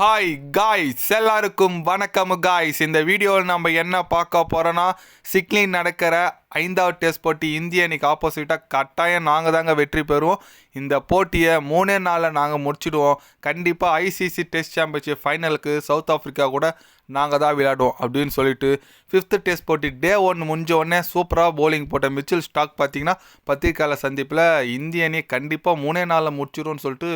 Hi guys எல்லாருக்கும் வணக்கம் guys இந்த வீடியோவில் நம்ம என்ன பார்க்க போகிறோன்னா சிக்லின் நடக்கிற ஐந்தாவது டெஸ்ட் போட்டி இந்திய அணிக்கு ஆப்போசிட்டாக கட்டாயம் நாங்கள் தாங்க வெற்றி பெறுவோம். இந்த போட்டியை மூணே நாளில் நாங்கள் முடிச்சிடுவோம். கண்டிப்பாக ஐசிசி டெஸ்ட் சாம்பியன்ஷிப் ஃபைனலுக்கு சவுத் ஆஃப்ரிக்கா கூட நாங்கள் தான் விளையாடுவோம் அப்படின்னு சொல்லிட்டு ஃபிஃப்த்து டெஸ்ட் போட்டி டே ஒன் முடிஞ்ச உடனே சூப்பராக போலிங் போட்ட மிச்சில் ஸ்டாக் பார்த்தீங்கன்னா பத்திரிக்கையாளர் சந்திப்பில் இந்திய அணி கண்டிப்பாக மூணே நாளில் முடிச்சிடும்னு சொல்லிட்டு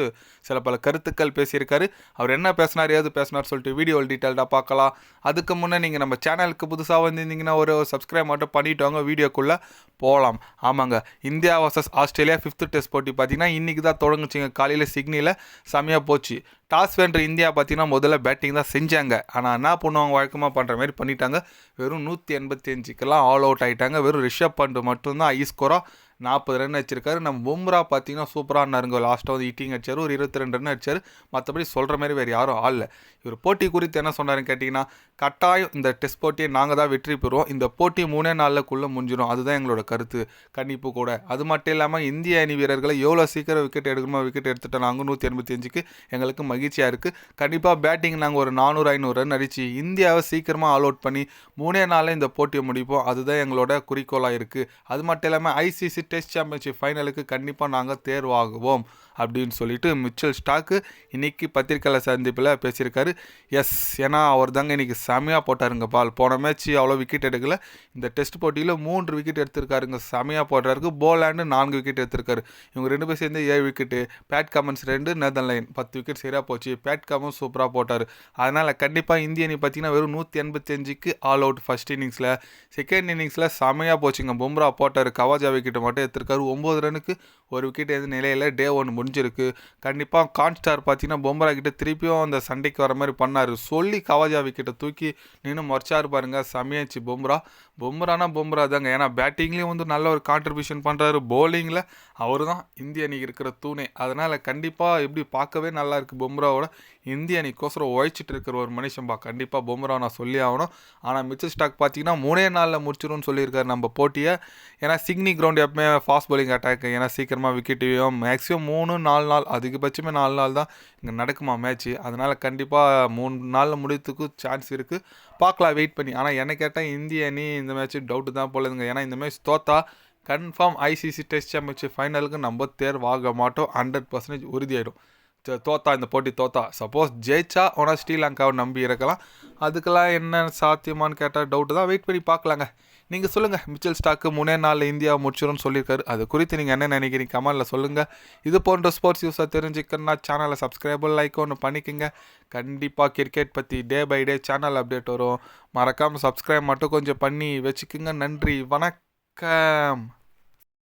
சில பல கருத்துக்கள் பேசியிருக்காரு. அவர் என்ன பேசினார் ஏது பேசினார் சொல்லிட்டு வீடியோ டீட்டெயில்டாக பார்க்கலாம். அதுக்கு முன்னே நீங்கள் நம்ம சேனலுக்கு புதுசாக வந்திருந்தீங்கன்னா ஒரு சப்ஸ்கிரைப் மட்டும் பண்ணிவிட்டு வாங்க. வீடியோக்குள்ளே போகலாம் ஆமாங்க. India versus Australia fifth test போட்டி. பார்த்தீங்கன்னா இன்றைக்கி தான் தொடங்குச்சிங்க. காலையில் சிக்னியில் செம்மையாக போச்சு. டாஸ் வென்ற இந்தியா பார்த்தீங்கன்னா முதல்ல பேட்டிங் தான் செஞ்சாங்க. ஆனால் என்ன பண்ணுவாங்க வழக்கமாக பண்ணுற மாதிரி பண்ணிட்டாங்க. வெறும் நூற்றி எண்பத்தி அஞ்சுக்கெல்லாம் ஆல் அவுட் ஆகிட்டாங்க வெறும் ரிஷப் பண்ட் மட்டும்தான் ஐ ஸ்கோராக நாற்பது ரன் அடிச்சிருக்காரு. நம்ம பும்ரா பார்த்தீங்கன்னா சூப்பராக ஆனாருங்க லாஸ்ட்டாக வந்து ஈட்டிங் அடிச்சார். ஒரு இருபத்தி ரெண்டு ரன் அடிச்சார். மற்றபடி சொல்கிற மாதிரி வேறு யாரும் ஆள் இவர் போட்டி குறித்து என்ன சொன்னாருன்னு கேட்டிங்கன்னா கட்டாயம் இந்த டெஸ்ட் போட்டியை நாங்கள் தான் வெற்றி பெறுவோம். இந்த போட்டி மூணே நாளுக்குள்ளே முடிஞ்சிடும் அதுதான் எங்களோட கருத்து. கண்டிப்பு கூட. அது மட்டும் இல்லாமல் இந்திய அணி வீரர்களை எவ்வளோ சீக்கிரம் விக்கெட் எடுக்கணுமோ விக்கெட் எடுத்துட்டோம் நாங்கள் நூற்றி எண்பத்தி அஞ்சுக்கு எங்களுக்கு மகிழ்ச்சியாக இருக்குது கண்டிப்பாக பேட்டிங் நாங்கள் ஒரு நானூறு ஐநூறு ரன் அடித்து இந்தியாவை சீக்கிரமாக ஆல் அவுட் பண்ணி மூணே நாளில் இந்த போட்டியை முடிப்போம். அதுதான் எங்களோட குறிக்கோளாக இருக்குது அது மட்டும் இல்லாமல் ஐசிசி டெஸ்ட் சாம்பியன்ஷிப் ஃபைனலுக்கு கண்டிப்பாக நாங்கள் தேர்வாகுவோம். அப்படின்னு சொல்லிட்டு மிச்சல் ஸ்டாக்கு இன்றைக்கி பத்திரிக்கையாளர் சந்திப்பில் பேசியிருக்காரு. எஸ் ஏன்னா அவர் தாங்க இன்னைக்கு செமையாக போட்டாருங்க பால். போன மேட்ச் அவ்வளோ விக்கெட் எடுக்கல. இந்த டெஸ்ட் போட்டியில் மூன்று விக்கெட் எடுத்திருக்காருங்க. செமையாக போடுறாருக்கு போலாண்டு நான்கு விக்கெட் எடுத்திருக்காரு. இவங்க ரெண்டு பேர் சேர்ந்து ஏழு விக்கெட்டு பேட் கமன்ஸ் ரெண்டு நேதன் லைன் பத்து விக்கெட் சரியாக போச்சு. பேட் கமன்ஸ் சூப்பராக போட்டார். அதனால் கண்டிப்பாக இந்திய அணி பார்த்தீங்கன்னா வெறும் நூற்றி எண்பத்தஞ்சுக்கு ஆல் அவுட் ஃபர்ஸ்ட் இன்னிங்ஸில் செகண்ட் இன்னிங்ஸில் செமையாக போச்சுங்க. பும்ரா போட்டார். கவாஜா விக்கெட்டை மட்டும் எடுத்திருக்காரு. ஒம்பது ரனுக்கு ஒரு விக்கெட் எந்த நிலையில் டே ஒன்று முடிஞ்சிருக்கு. கண்டிப்பாக கான்ஸ்டார் பார்த்தீங்கன்னா பொம்ரா கிட்ட திருப்பியும் அந்த சண்டைக்கு வர மாதிரி பண்ணார். சொல்லி கவாஜாவி கிட்ட தூக்கி நின்று மறைச்சாரு பாருங்க. செமையாச்சு பொம்ரா பொம்ரானா பொம்ரா தாங்க ஏன்னா பேட்டிங்லேயும் வந்து நல்ல ஒரு கான்ட்ரிபியூஷன் பண்ணுறாரு பவுலிங்கில் அவர் தான் இந்திய அணிக்கு இருக்கிற தூணே. அதனால் கண்டிப்பாக எப்படி பார்க்கவே நல்லா இருக்குது பொம்ராவோட இந்திய அணிக்கோசரம் உழைச்சிட்டு இருக்கிற ஒரு மனுஷன்பா கண்டிப்பாக பும்ரா நான் சொல்லி ஆகணும். ஆனால் மிச்சர் ஸ்டாக் பார்த்தீங்கன்னா மூணே நாளில் முடிச்சிடும்னு சொல்லியிருக்காரு நம்ம போட்டியை. ஏன்னா சிக்னி கிரவுண்ட் எப்பவுமே ஃபாஸ்ட் bowling அட்டாக் ஏன்னா சீக்கிரமாக விக்கெட்டையும் மேக்ஸிமம் மூணு நாலு நாள் அதிகபட்சமே நாலு நாள் தான் இங்கே நடக்குமா மேட்ச்சு அதனால் கண்டிப்பாக மூணு நாளில் முடியத்துக்கு சான்ஸ் இருக்குது பார்க்கலாம் வெயிட் பண்ணி. ஆனால் என்ன கேட்டால் இந்திய அணி இந்த மேட்ச்சு டவுட்டு தான் போலதுங்க ஏன்னா இந்த மேட்ச் தோத்தா கன்ஃபார்ம் ஐசிசி டெஸ்ட் சாம்பியன்ஷிப் ஃபைனலுக்கு நம்ம தேர்வாக மாட்டோம். ஹண்ட்ரட் பர்சன்டேஜ் உறுதியாயிடும். தோத்தா இந்த போட்டி தோத்தா. சப்போஸ் ஜெயிச்சா உனா ஸ்ரீலங்காவை நம்பி இருக்கலாம். அதுக்கெல்லாம் என்ன சாத்தியமான்னு கேட்டால் டவுட்டு தான். வெயிட் பண்ணி பார்க்கலாங்க. நீங்கள் சொல்லுங்கள் மிச்சல் ஸ்டாக்கு மூணே நாளில் இந்தியா முடிச்சிடும்னு சொல்லியிருக்காரு. அது குறித்து நீங்கள் என்ன நினைக்கிறீங்க? கமெண்டில் சொல்லுங்கள் இது போன்ற ஸ்போர்ட்ஸ் யூஸாக தெரிஞ்சுக்கணும்னா சேனலை சப்ஸ்கிரைபர் லைக் ஒன்று பண்ணிக்கோங்க. கண்டிப்பாக கிரிக்கெட் பற்றி day by day channel update வரும். மறக்காமல் சப்ஸ்கிரைப் மட்டும் கொஞ்சம் பண்ணி வச்சுக்கோங்க. நன்றி. வணக்கம்.